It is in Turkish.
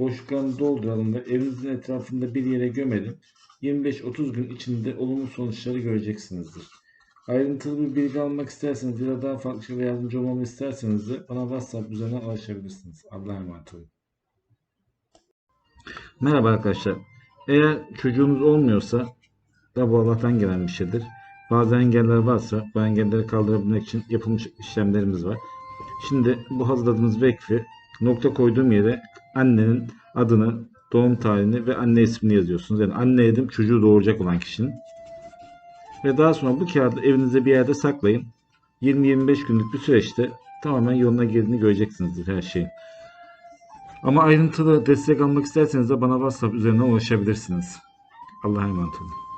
Boşluklarını dolduralım ve evinizin etrafında bir yere gömelim. 25-30 gün içinde olumlu sonuçları göreceksinizdir. Ayrıntılı bir bilgi almak isterseniz ya da daha farklı şeyler yardımcı olmamı isterseniz de bana WhatsApp üzerinden ulaşabilirsiniz. Allah'a emanet olun. Merhaba arkadaşlar. Eğer çocuğunuz olmuyorsa da bu Allah'tan gelen bir şeydir. Bazı engeller varsa bu engelleri kaldırabilmek için yapılmış işlemlerimiz var. Şimdi bu hazırladığımız vekfi nokta koyduğum yere annenin adını, doğum tarihini ve anne ismini yazıyorsunuz. Yani anne dedim çocuğu doğuracak olan kişinin. Ve daha sonra bu kağıdı evinizde bir yerde saklayın. 20-25 günlük bir süreçte tamamen yoluna girdiğini göreceksinizdir her şeyin. Ama ayrıntılı destek almak isterseniz de bana WhatsApp üzerinden ulaşabilirsiniz. Allah'a emanet olun.